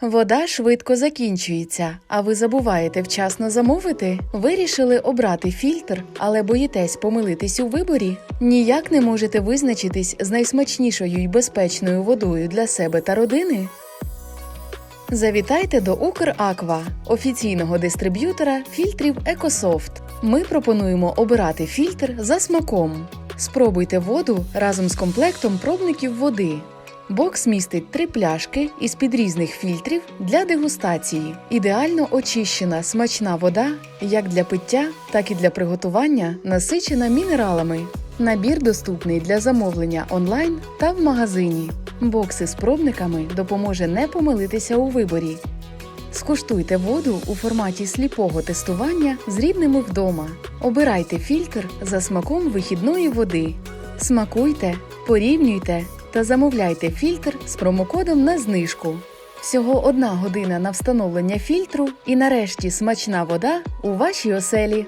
Вода швидко закінчується, а ви забуваєте вчасно замовити? Вирішили обрати фільтр, але боїтесь помилитись у виборі? Ніяк не можете визначитись з найсмачнішою і безпечною водою для себе та родини? Завітайте до Украква, офіційного дистриб'ютора фільтрів Екософт. Ми пропонуємо обирати фільтр за смаком. Спробуйте воду разом з комплектом пробників води. Бокс містить три пляшки із під різних фільтрів для дегустації. Ідеально очищена смачна вода як для пиття, так і для приготування, насичена мінералами. Набір доступний для замовлення онлайн та в магазині. Бокси з пробниками допоможе не помилитися у виборі. Скуштуйте воду у форматі сліпого тестування з рідними вдома. Обирайте фільтр за смаком вихідної води. Смакуйте, порівнюйте та замовляйте фільтр з промокодом на знижку. Всього одна година на встановлення фільтру і нарешті смачна вода у вашій оселі.